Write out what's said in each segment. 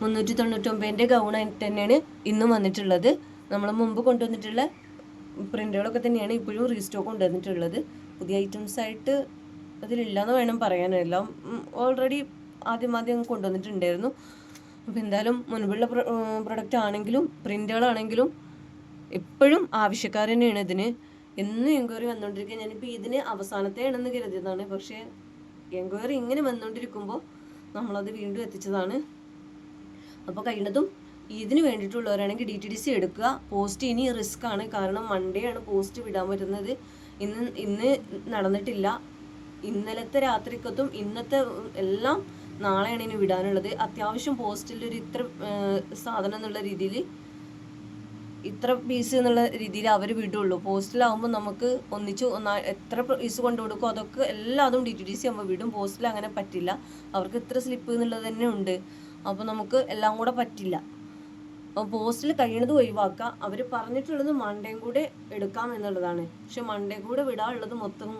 മുന്നൂറ്റി തൊണ്ണൂറ്റൊമ്പതിന്റെ ഗൗണായിട്ട് തന്നെയാണ് ഇന്നും വന്നിട്ടുള്ളത്. നമ്മൾ മുമ്പ് കൊണ്ടുവന്നിട്ടുള്ള പ്രിന്റുകളൊക്കെ തന്നെയാണ് ഇപ്പോഴും റീസ്റ്റോക്ക് കൊണ്ടുവന്നിട്ടുള്ളത്. പുതിയ ഐറ്റംസ് ആയിട്ട് അതിലില്ലാന്ന് വേണം പറയാനെല്ലാം. ഓൾറെഡി ആദ്യം ആദ്യം കൊണ്ടുവന്നിട്ടുണ്ടായിരുന്നു. അപ്പോൾ എന്തായാലും മുൻപുള്ള പ്രൊഡക്റ്റ് ആണെങ്കിലും പ്രിന്റുകളാണെങ്കിലും എപ്പോഴും ആവശ്യക്കാർ തന്നെയാണ് ഇതിന്. എന്നും എൻക്വയറി വന്നുകൊണ്ടിരിക്കുക ഞാനിപ്പോൾ ഇതിന് അവസാനത്തെ ആണെന്ന് കരുതിയതാണ്. പക്ഷേ എൻക്വയറി ഇങ്ങനെ വന്നുകൊണ്ടിരിക്കുമ്പോൾ നമ്മളത് വീണ്ടും എത്തിച്ചതാണ്. അപ്പോൾ കഴിയുന്നതും ഇതിന് വേണ്ടിയിട്ടുള്ളവരാണെങ്കിൽ ഡി ടി ഡി സി എടുക്കുക. പോസ്റ്റ് ഇനി റിസ്ക് ആണ്. കാരണം മൺഡേ ആണ് പോസ്റ്റ് വിടാൻ പറ്റുന്നത്. ഇന്ന് ഇന്ന് നടന്നിട്ടില്ല. ഇന്നലത്തെ രാത്രിക്കത്തും ഇന്നത്തെ എല്ലാം നാളെയാണ് ഇനി വിടാനുള്ളത്. അത്യാവശ്യം പോസ്റ്റിൽ ഒരു ഇത്ര സാധനം എന്നുള്ള രീതിയിൽ ഇത്ര പീസ് എന്നുള്ള രീതിയിൽ അവർ വിടുള്ളൂ. പോസ്റ്റിലാവുമ്പോൾ നമുക്ക് ഒന്നിച്ച് ഒന്നാ എത്ര പീസ് കൊണ്ടു കൊടുക്കും അതൊക്കെ എല്ലാതും ഡി ടി ഡി സി ആകുമ്പോൾ വിടും. പോസ്റ്റിൽ അങ്ങനെ പറ്റില്ല. അവർക്ക് ഇത്ര സ്ലിപ്പ് എന്നുള്ളത് തന്നെ ഉണ്ട്. അപ്പോൾ നമുക്ക് എല്ലാം കൂടെ പറ്റില്ല. പോസ്റ്റിൽ കഴിയണത് ഒഴിവാക്കുക അവർ പറഞ്ഞിട്ടുള്ളത് മൺഡേയും കൂടെ എടുക്കാം എന്നുള്ളതാണ്. പക്ഷെ മൺഡേ കൂടെ വിടാനുള്ളത് മൊത്തം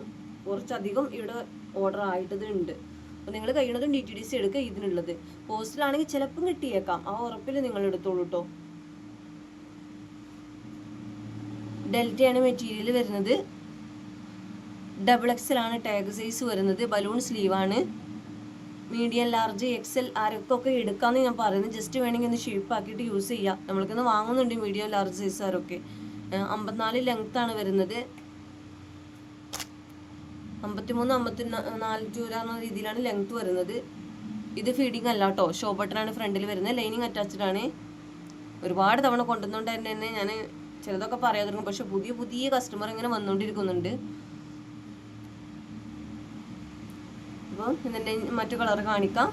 കുറച്ചധികം ഇവിടെ ഓർഡർ ആയിട്ടത് ഉണ്ട്. അപ്പോൾ നിങ്ങൾ കഴിയണതും ഡി ടി ഡി സി എടുക്കുക ഇതിനുള്ളത്. പോസ്റ്റിലാണെങ്കിൽ ചിലപ്പം കിട്ടിയേക്കാം. ആ ഉറപ്പിൽ നിങ്ങൾ എടുത്തോളൂ കേട്ടോ ഡെൽറ്റയാണ് മെറ്റീരിയൽ വരുന്നത്. ഡബിൾ എക്സൽ ആണ് ടാഗ് സൈസ് വരുന്നത്. ബലൂൺ സ്ലീവാണ് മീഡിയം ലാർജ് എക്സൽ ആരൊക്കെ എടുക്കാമെന്ന് ഞാൻ പറയുന്നത് ജസ്റ്റ് വേണമെങ്കിൽ ഒന്ന് ഷേപ്പ് ആക്കിയിട്ട് യൂസ് ചെയ്യാം. നമ്മൾക്കിന്ന് വാങ്ങുന്നുണ്ട് മീഡിയം ലാർജ് സൈസ് ആരൊക്കെ. ഏഹ് അമ്പത്തിനാല് ലെങ്ത് ആണ് വരുന്നത്. അമ്പത്തിമൂന്ന് അമ്പത്തി നാല് ചൂര എന്ന രീതിയിലാണ് ലെങ്ത് വരുന്നത്. ഇത് ഫീഡിങ് അല്ല കേട്ടോ ഷോ ബട്ടണാണ് ഫ്രണ്ടിൽ വരുന്നത്. ലൈനിങ് അറ്റാച്ച്ഡ് ആണ്. ഒരുപാട് തവണ കൊണ്ടുവന്നുകൊണ്ട് തന്നെ ഞാൻ ചിലതൊക്കെ പറയാതിരുന്നു പക്ഷെ പുതിയ പുതിയ കസ്റ്റമർ ഇങ്ങനെ വന്നുകൊണ്ടിരിക്കുന്നുണ്ട്. അപ്പോൾ ഇതിന്റെ മറ്റു കളർ കാണിക്കാം.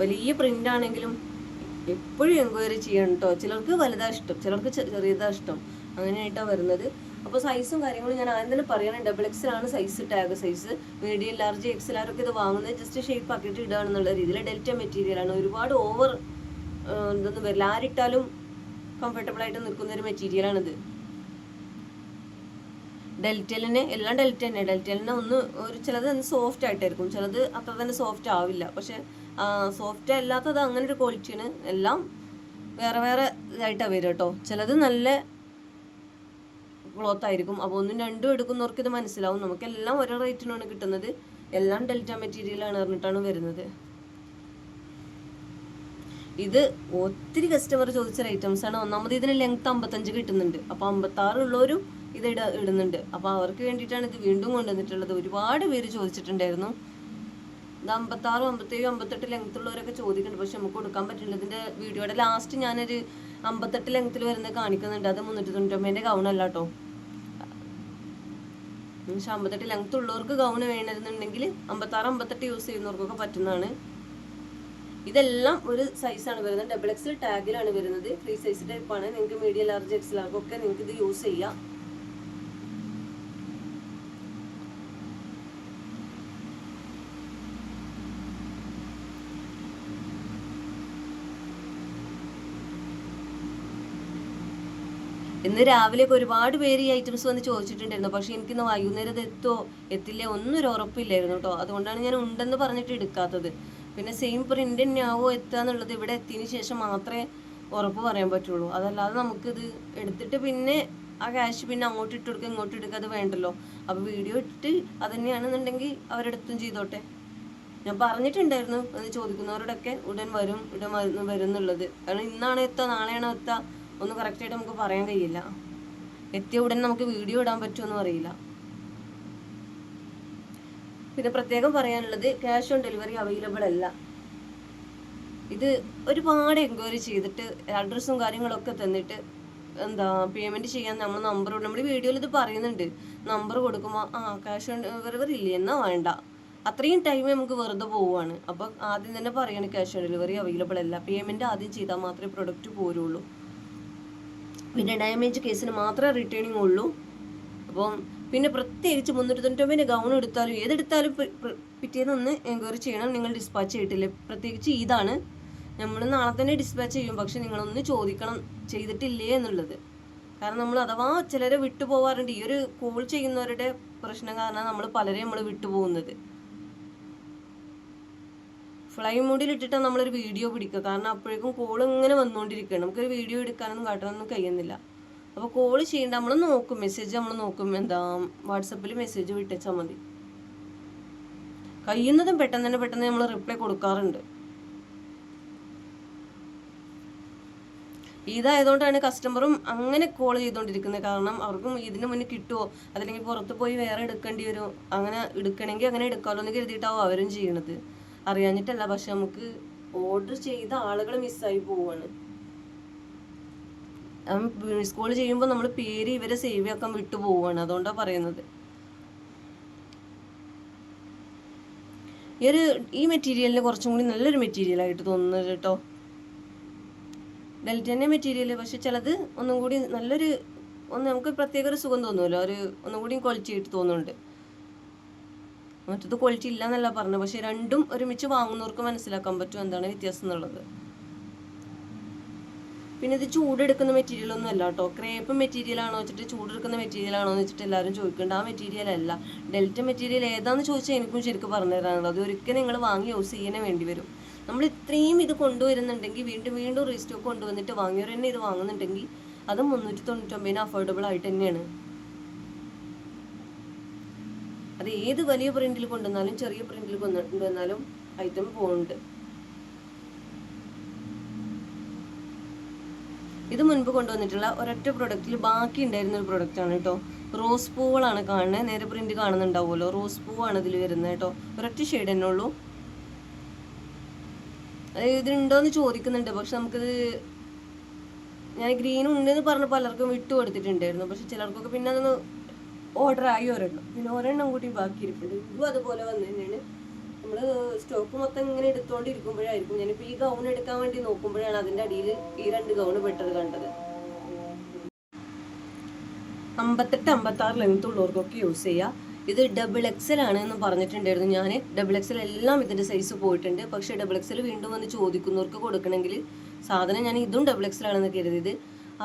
വലിയ പ്രിന്റ് ആണെങ്കിലും എപ്പോഴും എൻക്വയറി ചെയ്യണം കേട്ടോ ചിലർക്ക് വലുതാ ഇഷ്ടം ചിലർക്ക് ചെറിയതാ ഇഷ്ടം. അങ്ങനെയായിട്ടാണ് വരുന്നത്. അപ്പോൾ സൈസും കാര്യങ്ങളും ഞാൻ ആദ്യം തന്നെ പറയണം ഡബിൾ ആണ് size tag size medium large XL ആരൊക്കെ ഇത് വാങ്ങുന്നത്. ജസ്റ്റ് ഷേപ്പ് ആക്കിയിട്ട് ഇടുകയാണെന്നുള്ള രീതിയിൽ ഡെൽറ്റ മെറ്റീരിയൽ ആണ്. ഒരുപാട് ഓവർ ഇതൊന്നും വരില്ല. ആരിട്ടാലും കംഫർട്ടബിൾ ആയിട്ട് നിൽക്കുന്ന ഒരു മെറ്റീരിയലാണിത് ഡെൽറ്റലിന് എല്ലാം ഡെൽറ്റ തന്നെ ഡെൽറ്റലിന് ഒന്ന് ഒരു ചിലത് സോഫ്റ്റ് ആയിട്ടായിരിക്കും. ചിലത് അത്ര തന്നെ സോഫ്റ്റ് ആവില്ല. പക്ഷെ സോഫ്റ്റ് അല്ലാത്തത് അങ്ങനെ ഒരു ക്വാളിറ്റിയാണ് എല്ലാം വേറെ വേറെ ഇതായിട്ടാണ് വരിക കേട്ടോ. ചിലത് നല്ല ക്ലോത്ത് ആയിരിക്കും. അപ്പോൾ ഒന്നും രണ്ടും എടുക്കുന്നവർക്ക് ഇത് മനസ്സിലാവും. നമുക്ക് എല്ലാം ഓരോ റേറ്റിനാണ് കിട്ടുന്നത്. എല്ലാം ഡെൽറ്റ മെറ്റീരിയലാണ് പറഞ്ഞിട്ടാണ് വരുന്നത്. ഇത് ഒത്തിരി കസ്റ്റമർ ചോദിച്ച ഐറ്റംസ് ആണ്. ഒന്നാമത് ഇതിന് ലെങ്ത് അമ്പത്തഞ്ച് കിട്ടുന്നുണ്ട്. അപ്പോൾ അമ്പത്താറ് ഉള്ളവരും ഇത് ഇട ഇടുന്നുണ്ട്. അപ്പോൾ അവർക്ക് വേണ്ടിയിട്ടാണ് ഇത് വീണ്ടും കൊണ്ടുവന്നിട്ടുള്ളത്. ഒരുപാട് പേര് ചോദിച്ചിട്ടുണ്ടായിരുന്നു. ഇത് അമ്പത്താറും അമ്പത്തേഴും അമ്പത്തെട്ട് ലെങ്ത്തുള്ളവരൊക്കെ ചോദിക്കുന്നുണ്ട്. പക്ഷെ നമുക്ക് കൊടുക്കാൻ പറ്റില്ല. ഇതിന്റെ വീഡിയോയുടെ ലാസ്റ്റ് ഞാനൊരു അമ്പത്തെട്ട് ലെങ്ത്തിൽ വരുന്നത് കാണിക്കുന്നുണ്ട്. അത് മുന്നൂറ്റി തൊണ്ണൂറ്റൊമ്പതിന്റെ ഗൗൺ അല്ല കേട്ടോ പക്ഷെ അമ്പത്തെട്ട് ലെങ്ത് ഉള്ളവർക്ക് ഗൗൺ വേണമെന്നുണ്ടെങ്കിൽ അമ്പത്താറ് അമ്പത്തെട്ട് യൂസ് ചെയ്യുന്നവർക്കൊക്കെ പറ്റുന്നതാണ്. ഇതെല്ലാം ഒരു സൈസാണ് വരുന്നത്. ഡബിൾ എക്സൽ ടാഗിലാണ് വരുന്നത്. ഫ്രീ സൈസ് ടൈപ്പാണ് നിങ്ങൾക്ക് മീഡിയം ലാർജ് എക്സ് ലാർജ് ഒക്കെ നിങ്ങൾക്ക് ഇത് യൂസ് ചെയ്യാം. ഇന്ന് രാവിലെയൊക്കെ ഒരുപാട് പേര് ഈ ഐറ്റംസ് വന്ന് ചോദിച്ചിട്ടുണ്ടായിരുന്നു. പക്ഷെ എനിക്കിന്ന് വൈകുന്നേരം എത്തോ എത്തില്ല ഒന്നും ഒരു ഉറപ്പില്ലായിരുന്നു കേട്ടോ. അതുകൊണ്ടാണ് ഞാൻ ഉണ്ടെന്ന് പറഞ്ഞിട്ട് എടുക്കാത്തത്. പിന്നെ സെയിം പ്രിന്റ് തന്നെ എത്തുക എന്നുള്ളത് ഇവിടെ എത്തിയതിന് ശേഷം മാത്രമേ ഉറപ്പ് പറയാൻ പറ്റുള്ളൂ. അതല്ലാതെ നമുക്കിത് എടുത്തിട്ട് പിന്നെ ആ ക്യാഷ് പിന്നെ അങ്ങോട്ട് ഇട്ട് കൊടുക്കുക ഇങ്ങോട്ട് എടുക്കുക അത് വേണ്ടല്ലോ. അപ്പോൾ വീഡിയോ ഇട്ട് അത് തന്നെയാണെന്നുണ്ടെങ്കിൽ അവരെടുത്തും ചെയ്തോട്ടെ. ഞാൻ പറഞ്ഞിട്ടുണ്ടായിരുന്നു അത് ചോദിക്കുന്നവരോടൊക്കെ ഉടൻ വരും ഉടൻ വരും എന്നുള്ളത് കാരണം ഇന്നാണ് എത്തുക നാളെയാണോ എത്തുക ഒന്നും കറക്റ്റായിട്ട് നമുക്ക് പറയാൻ കഴിയില്ല. എത്തിയ ഉടൻ നമുക്ക് വീഡിയോ ഇടാൻ പറ്റുമെന്ന് അറിയില്ല പിന്നെ പ്രത്യേകം പറയാനുള്ളത് ക്യാഷ് ഓൺ ഡെലിവറി അവൈലബിൾ അല്ല. ഇത് ഒരുപാട് എൻക്വയറി ചെയ്തിട്ട് അഡ്രസ്സും കാര്യങ്ങളൊക്കെ തന്നിട്ട് എന്താ പേയ്മെന്റ് ചെയ്യാൻ നമ്മൾ നമ്പർ നമ്മൾ വീഡിയോയിൽ ഇത് പറയുന്നുണ്ട്. നമ്പർ കൊടുക്കുമ്പോൾ ആ ക്യാഷ് ഓൺ ഡെലിവറി ഇല്ല? എന്നാ വേണ്ട. അത്രയും ടൈം നമുക്ക് വെറുതെ പോവുകയാണ്. അപ്പോൾ ആദ്യം തന്നെ പറയണം ക്യാഷ് ഓൺ ഡെലിവറി അവൈലബിൾ അല്ല. പേയ്മെന്റ് ആദ്യം ചെയ്താൽ മാത്രമേ പ്രൊഡക്റ്റ് പോരുള്ളൂ. പിന്നെ ഡാമേജ് കേസിന് മാത്രമേ റിട്ടേണിംഗ് ഉള്ളൂ. അപ്പം പിന്നെ പ്രത്യേകിച്ച് മുന്നൂറ്റി തൊണ്ണൂറ്റൊമ്പതിന് ഗൗൺ എടുത്താലും ഏതെടുത്താലും പിറ്റേന്ന് ഒന്ന് എൻക്വയറി ചെയ്യണം. നിങ്ങൾ ഡിസ്പാച്ച് ചെയ്തിട്ടില്ല? പ്രത്യേകിച്ച് ഇതാണ്. നമ്മൾ നാളെ തന്നെ ഡിസ്പാച്ച് ചെയ്യും. പക്ഷെ നിങ്ങളൊന്ന് ചോദിക്കണം ചെയ്തിട്ടില്ലേ എന്നുള്ളത്. കാരണം നമ്മൾ അഥവാ ചിലരെ വിട്ടു പോവാറുണ്ട് ഈ ഒരു കോൾ ചെയ്യുന്നവരുടെ പ്രശ്നം കാരണം നമ്മൾ പലരെയും നമ്മൾ വിട്ടു പോകുന്നത് ഫ്ലൈ മോഡിൽ ഇട്ടിട്ടാണ് നമ്മളൊരു വീഡിയോ പിടിക്കുക. കാരണം അപ്പോഴേക്കും കോൾ ഇങ്ങനെ വന്നുകൊണ്ടിരിക്കുകയാണ് നമുക്കൊരു വീഡിയോ എടുക്കാനൊന്നും കാട്ടാനൊന്നും കഴിയുന്നില്ല. അപ്പോൾ കോൾ ചെയ്യേണ്ട. നമ്മൾ നോക്കും. മെസ്സേജ് നമ്മൾ നോക്കും. എന്താ വാട്സപ്പിൽ മെസ്സേജ് വിട്ടച്ചാൽ മതി. കഴിയുന്നതും പെട്ടെന്ന് തന്നെ പെട്ടെന്ന് നമ്മൾ റിപ്ലൈ കൊടുക്കാറുണ്ട്. ഇതായതുകൊണ്ടാണ് കസ്റ്റമറും അങ്ങനെ കോൾ ചെയ്തുകൊണ്ടിരിക്കുന്നത് കാരണം അവർക്കും ഇതിന് മുന്നേ കിട്ടുമോ അതല്ലെങ്കിൽ പുറത്ത് പോയി വേറെ എടുക്കേണ്ടി വരുമോ അങ്ങനെ എടുക്കണമെങ്കിൽ അങ്ങനെ എടുക്കാമല്ലോ എന്ന് കരുതിയിട്ടാവും അവരും ചെയ്യണത്. അറിയാഞ്ഞിട്ടല്ല പക്ഷെ നമുക്ക് ഓർഡർ ചെയ്ത ആളുകൾ മിസ്സായി പോവാണ്. സ്കൂൾ ചെയ്യുമ്പോൾ നമ്മൾ പേര് ഇവരെ സേവ് ആക്കാൻ വിട്ടു പോവാണ്. അതുകൊണ്ടാണ് പറയുന്നത്. ഈ ഒരു ഈ മെറ്റീരിയലിന് കുറച്ചും കൂടി നല്ലൊരു മെറ്റീരിയലായിട്ട് തോന്നുന്നത് കേട്ടോ. ഡെൽറ്റന്റെ മെറ്റീരിയൽ പക്ഷെ ചിലത് ഒന്നും കൂടി നല്ലൊരു ഒന്ന് നമുക്ക് പ്രത്യേക ഒരു സുഖം തോന്നുമല്ലോ ഒരു ഒന്നും കൂടി ക്വാളിറ്റി ആയിട്ട് തോന്നുന്നുണ്ട്. മറ്റത് ക്വാളിറ്റി ഇല്ല എന്നല്ല പറഞ്ഞത്. പക്ഷെ രണ്ടും ഒരുമിച്ച് വാങ്ങുന്നവർക്ക് മനസ്സിലാക്കാൻ പറ്റും എന്താണ് വ്യത്യാസം എന്നുള്ളത്. പിന്നെ ഇത് ചൂടെടുക്കുന്ന മെറ്റീരിയൽ ഒന്നും അല്ല കേട്ടോ ക്രേപ്പ് മെറ്റീരിയൽ ആണോ വെച്ചിട്ട് ചൂടെടുക്കുന്ന മെറ്റീരിയൽ ആണോ എന്ന് വെച്ചിട്ട് എല്ലാവരും ചോദിക്കുന്നുണ്ട് ആ മെറ്റീരിയൽ അല്ല. ഡെൽറ്റ മെറ്റീരിയൽ ഏതാന്ന് ചോദിച്ചാൽ എനിക്കും ശരിക്കും പറഞ്ഞു തരാനുള്ളത്. ഒരിക്കലും നിങ്ങൾ വാങ്ങി യൂസ് ചെയ്യാനേ വേണ്ടി വരും. നമ്മൾ ഇത്രയും ഇത് കൊണ്ടുവരുന്നുണ്ടെങ്കിൽ വീണ്ടും വീണ്ടും റീസ്റ്റോക്ക് കൊണ്ടുവന്നിട്ട് വാങ്ങിയവർ തന്നെ ഇത് വാങ്ങുന്നുണ്ടെങ്കിൽ അത് മുന്നൂറ്റി തൊണ്ണൂറ്റൊമ്പതിന് അഫോർഡബിൾ ആയിട്ട് തന്നെയാണ്. അത് ഏത് വലിയ പ്രിന്റിൽ കൊണ്ടുവന്നാലും ചെറിയ പ്രിന്റിൽ കൊണ്ടുവന്നാലും ഐറ്റം പോകുന്നുണ്ട് ഇത് മുൻപ് കൊണ്ടുവന്നിട്ടുള്ള ഒരൊറ്റ പ്രൊഡക്റ്റിൽ ബാക്കി ഉണ്ടായിരുന്ന ഒരു പ്രൊഡക്റ്റ് ആണ് കേട്ടോ റോസ് പൂവുകളാണ് കാണുന്നത്. നേരെ പ്രിന്റ് കാണുന്നുണ്ടാവുമല്ലോ. റോസ് പൂവാണ് ഇതിൽ വരുന്നത് കേട്ടോ ഒരൊറ്റ ഷെയ്ഡ് തന്നെ ഉള്ളൂ. ഇതിലുണ്ടോയെന്ന് ചോദിക്കുന്നുണ്ട്. പക്ഷെ നമുക്കിത് ഞാൻ ഗ്രീൻ ഉണ്ടെന്ന് പറഞ്ഞ പലർക്കും വിട്ടു കൊടുത്തിട്ടുണ്ടായിരുന്നു പക്ഷെ ചിലർക്കൊക്കെ പിന്നെ അതൊന്ന് ഓർഡർ ആയി ഒരെണ്ണം. പിന്നെ ഒരെണ്ണം കൂടി ബാക്കി ഇരിപ്പുണ്ട് ഇതും അതുപോലെ വന്നു തന്നെയാണ്. നമ്മൾ സ്റ്റോക്ക് മൊത്തം ഇങ്ങനെ എടുത്തോണ്ടിരിക്കുമ്പോഴായിരിക്കും. ഞാനിപ്പോൾ ഈ ഗൗൺ എടുക്കാൻ വേണ്ടി നോക്കുമ്പോഴാണ് അതിന്റെ അടിയിൽ ഈ രണ്ട് ഗൗൺ പെട്ടത് കണ്ടത്. അമ്പത്തെട്ട് അമ്പത്തി ആറ് ലെങ്ത് ഉള്ളവർക്കൊക്കെ യൂസ് ചെയ്യാം. ഇത് ഡബിൾ എക്സൽ ആണ് എന്ന് പറഞ്ഞിട്ടുണ്ടായിരുന്നു ഞാൻ ഡബിൾ എക്സൽ എല്ലാം ഇതിന്റെ സൈസ് പോയിട്ടുണ്ട്. പക്ഷേ ഡബിൾ എക്സൽ വീണ്ടും വന്ന് ചോദിക്കുന്നവർക്ക് കൊടുക്കണമെങ്കിൽ സാധനം ഞാൻ ഇതും ഡബിൾ എക്സൽ ആണെന്ന് കരുതിയത്.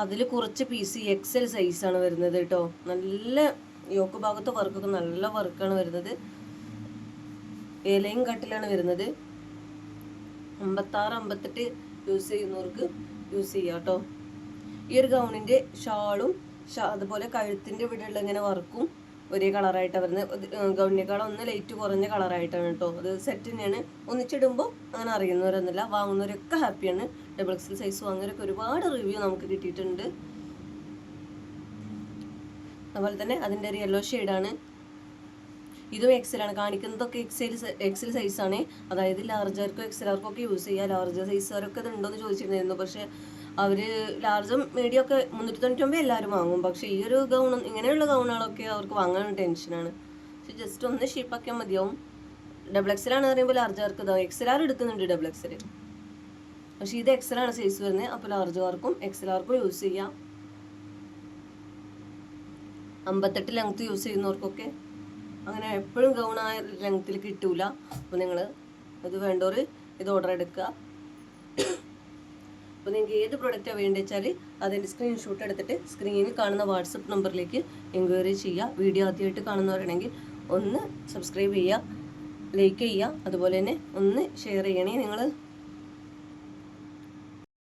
അതിൽ കുറച്ച് പീസ് എക്സൽ സൈസാണ് വരുന്നത് കേട്ടോ. നല്ല യോക്ക് ഭാഗത്തെ വർക്കൊക്കെ നല്ല വർക്കാണ് വരുന്നത്. ഏലയും കട്ടിലാണ് വരുന്നത്. അമ്പത്താറ് അമ്പത്തെട്ട് യൂസ് ചെയ്യുന്നവർക്ക് യൂസ് ചെയ്യാം കേട്ടോ ഈ ഒരു ഗൗണിന്റെ ഷാളും അതുപോലെ കഴുത്തിന്റെ ഇവിടെയുള്ള ഇങ്ങനെ വർക്കും ഒരേ കളറായിട്ടാണ് വരുന്നത്. ഗൗണിനേക്കാളും ഒന്ന് ലൈറ്റ് കുറഞ്ഞ കളറായിട്ടാണ് കേട്ടോ അത് സെറ്റ് തന്നെയാണ്. ഒന്നിച്ചിടുമ്പോൾ അങ്ങനെ അറിയുന്നവരൊന്നുമില്ല. വാങ്ങുന്നവരൊക്കെ ഹാപ്പിയാണ് ഡബിൾ എക്സൽ സൈസ് വാങ്ങുന്നവരൊക്കെ ഒരുപാട് റിവ്യൂ നമുക്ക് കിട്ടിയിട്ടുണ്ട്. അതുപോലെ തന്നെ അതിന്റെ ഒരു യെല്ലോ ഷെയ്ഡാണ് ഇതും എക്സലാണ് കാണിക്കുന്നതൊക്കെ എക്സൽ എക്സൽ സൈസാണ് അതായത് ലാർജർക്കും എക്സലാർക്കും ഒക്കെ യൂസ് ചെയ്യുക ലാർജ് സൈസുകാരൊക്കെ ഇത് ഉണ്ടോയെന്ന് ചോദിച്ചിട്ടുണ്ടായിരുന്നു. പക്ഷേ അവർ ലാർജും മീഡിയം ഒക്കെ മുന്നൂറ്റി തൊണ്ണൂറ്റൊമ്പത് എല്ലാവരും വാങ്ങും. പക്ഷേ ഈ ഒരു ഗൗൺ ഇങ്ങനെയുള്ള ഗൗണുകളൊക്കെ അവർക്ക് വാങ്ങാൻ ടെൻഷനാണ് പക്ഷെ ജസ്റ്റ് ഒന്ന് ഷേപ്പാക്കിയാൽ മതിയാവും. ഡബിൾ എക്സലാണ് പറയുമ്പോൾ ലാർജുകാർക്ക് ഇതാവും എക്സലാർ എടുക്കുന്നുണ്ട് ഡബിൾ എക്സൽ പക്ഷേ ഇത് എക്സലാണ് സൈസ് വരുന്നത്. അപ്പോൾ ലാർജുകാർക്കും എക്സലാർക്കും യൂസ് ചെയ്യാം. അമ്പത്തെട്ട് ലെങ്ത്ത് യൂസ് ചെയ്യുന്നവർക്കൊക്കെ അങ്ങനെ എപ്പോഴും ഗൗൺ ആ ലെങ്ത്തിൽ കിട്ടൂല. അപ്പോൾ നിങ്ങൾ ഇത് വേണ്ടവർ ഇത് ഓർഡർ എടുക്കുക. അപ്പോൾ നിങ്ങൾക്ക് ഏത് പ്രൊഡക്റ്റാണ് വേണ്ടത് വെച്ചാൽ അതിന്റെ സ്ക്രീൻഷോട്ട് എടുത്തിട്ട് സ്ക്രീനിൽ കാണുന്ന വാട്സപ്പ് നമ്പറിലേക്ക് എൻക്വയറി ചെയ്യുക. വീഡിയോ ആദ്യമായിട്ട് കാണുന്നവരാണെങ്കിൽ ഒന്ന് സബ്സ്ക്രൈബ് ചെയ്യുക ലൈക്ക് ചെയ്യുക. അതുപോലെ തന്നെ ഒന്ന് ഷെയർ ചെയ്യണേ നിങ്ങൾ